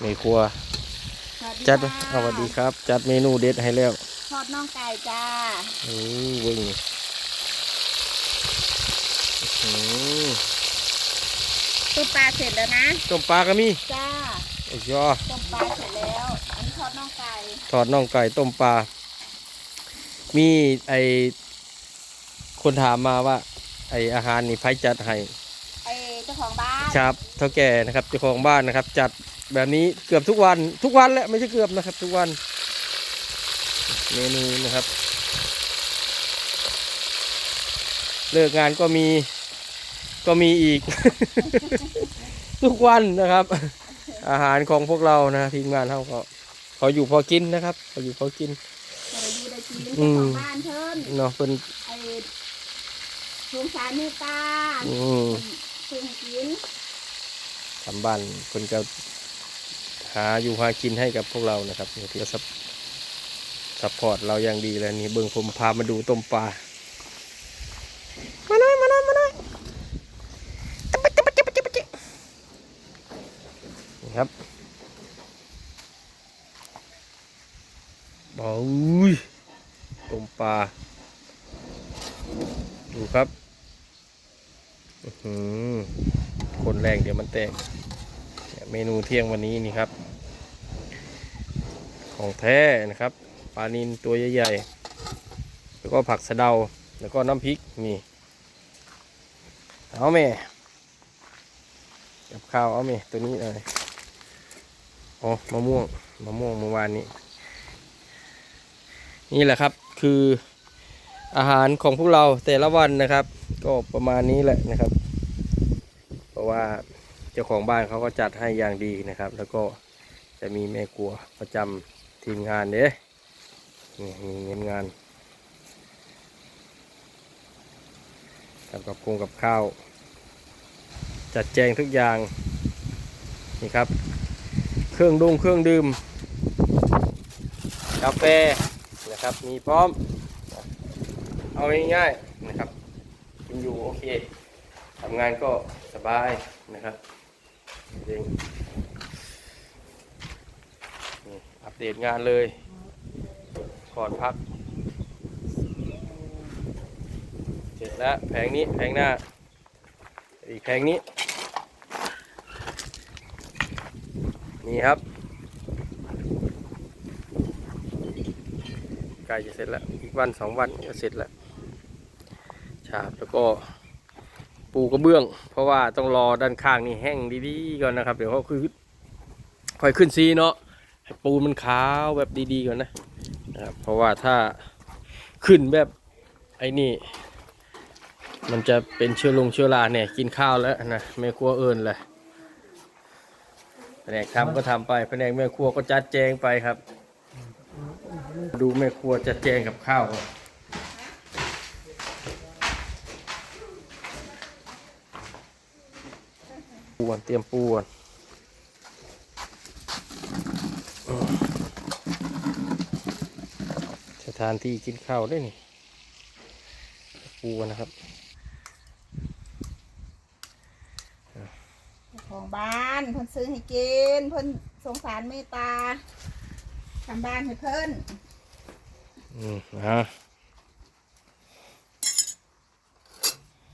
ในครัว จัดสวัสดีครับ จัดเมนูเด็ดให้แล้วทอดน่องไก่จ้าโอ้ยวิ่งอื้อหือต้มปลาเสร็จแล้วนะต้มปลาก็มีจ้าโอ้ยยอต้มปลาเสร็จแล้วอันนี้ทอดน่องไก่ทอดน่องไก่ต้มปลา มีไอ คนถามมาว่า ไออาหารนี่ไผจัดให้ไอเจ้าของบ้านครับเท่าแก่นะครับเจ้าของบ้านนะครับ จัดแบบนี้เกือบทุกวันทุกวันแหละไม่ใช่เกือบนะครับ ทุกวันเมนูนะครับ เลิกงานก็มีก็มีอีก ทุกวันนะครับ อาหารของพวกเรานะทีมงานเขาก็พออยู่พอกินนะครับพออยู่พอกินเราอยู่ได้กินอืเจ้ามของบ้านเพิ่น เนาะเป็นไอ สงสารเมตตาอืมซื้อให้กินทำบ้านคนจะหาอยู่หากินให้กับพวกเรานะครับนี่ที่ซับซัพพอร์ตเราอย่างดีเลยนี่เบิ่งผมพามาดูต้มปลามาหน่อยมาหน่อยมาหน่อยจ๊ะปะจ๊ะปะจ๊ะปะจ๊ะปะจ๊ะนี่ครับบอุ้ยต้มปลาดูครับอื้อหือ คนแรงเดี๋ยวมันแตกเนี่ยเมนูเที่ยงวันนี้นี่ครับ ของแท้นะครับ ปลานินตัวใหญ่ๆ แล้วก็ผักสะเดา แล้วก็น้ำพริกนี่เอาเมกับข้าวเอาเมตัวนี้เลยอ๋อมะม่วงมะม่วงเมื่อวานนี้ นี่แหละครับคืออาหารของพวกเราแต่ละวันนะครับ ก็ประมาณนี้แหละนะครับ เพราะว่าเจ้าของบ้านเขาก็จัดให้อย่างดีนะครับ แล้วก็จะมีแม่ครัวประจำทีมงานเด้นี่มีเงินงานทำกับคงกับข้าว จัดแจงทุกอย่างนี่ครับ เครื่องดุงเครื่องดื่ม กาแฟนะครับมีพร้อม เอาง่ายๆนะครับ อยู่โอเคทำงานก็สบายนะครับเองนี่อัปเดตงานเลย ก่อนพัก เสร็จแล้วแผงนี้แผงหน้า อีกแผงนี้ นี่ครับใกล้จะเสร็จแล้ว อีกวันสองวันก็เสร็จแล้ว ฉาบแล้วก็ปูกระเบื้อง เพราะว่าต้องรอด้านข้างนี่แห้งดีๆก่อนนะครับ เดี๋ยวเขาคือค่อยขึ้นซีเนาะให้ปูนมันขาวแบบดีๆก่อนนะนะครับเพราะว่าถ้าขึ้นแบบไอ้นี่ มันจะเป็นเชื้อลงเชื้อราเนี่ยกินข้าวแล้วนะแม่ครัวเอิญเลยแผนกทำก็ทำไปแผนกแม่ครัวก็จัดแจงไปครับ ดูแม่ครัวจัดแจงกับข้าวก่อน ปูก่อนเตรียมปูก่อนสถานที่กินข้าวได้นี่ปูก่อนนะครับเจ้าของบ้านเพิ่นซื้อให้กินเพิ่นสงสารเมตตาทำบ้านให้เพิ่นอืมนะ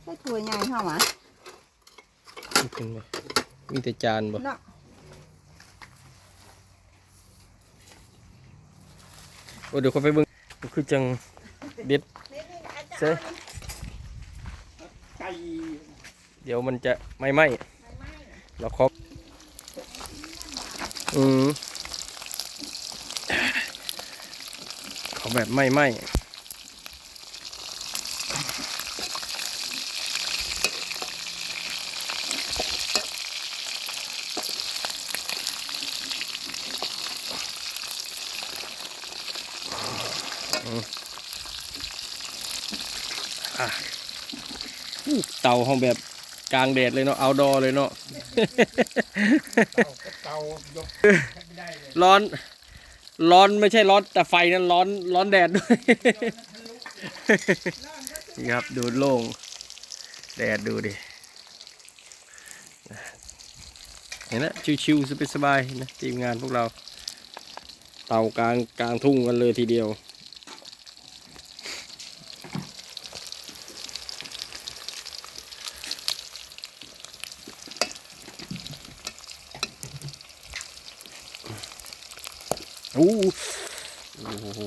ใช่ถ้วยใหญ่เฮาหวะนี่ขึ้นไปมีแต่จานบ่เนาะโอ้เดี๋ยวเขาไปเบิ่งมันคือจังเด็ดเซ่เดี๋ยวมันจะไม่ไหม้เราครบอืมเขาแบบไม่ไหม้อืมอะอู้ เตาห้องแบบกลางแดดเลยเนาะเอาดอเลยเนาะเตายกไม่ได้เลยร้อน ร้อนไม่ใช่ร้อนแต่ไฟนั้นร้อนร้อนแดดด้วยนี่ครับดูโล่งแดดดูดิเห็นนะชิวๆสบายๆนะทีมงานพวกเรา เต่ากลางกลางทุ่งกันเลยทีเดียว โอ้โหโอ้โห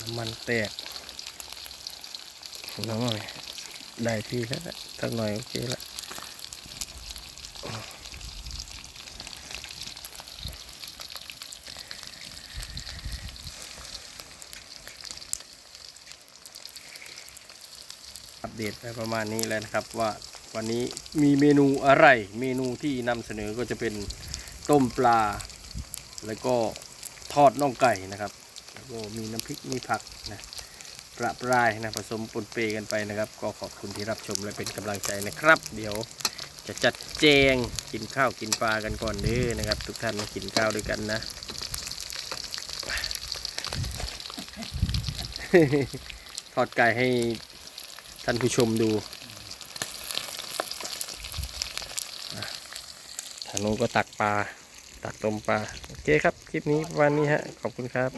น้ำมันแตกน้อยได้ที่แล้วนะสักหน่อยโอเคละอัปเดตไปประมาณนี้แล้วนะครับว่าวันนี้มีเมนูอะไร เมนูที่นำเสนอก็จะเป็นต้มปลา แล้วก็ ทอดน่องไก่นะครับแล้วก็มีน้ำพริกมีผักนะประปรายนะผสมปนเปกันไปนะครับ ก็ขอบคุณที่รับชมและเป็นกำลังใจนะครับ เดี๋ยวจะจัดแจงกินข้าวกินปลากันก่อนเด้อนะครับ ทุกท่านมากินข้าวด้วยกันนะทอดไก่ให้ท่านผู้ชมดูทางนู้นก็ตักปลา ตักต้มปลา โอเคครับ คลิปนี้วันนี้ฮะ ขอบคุณครับ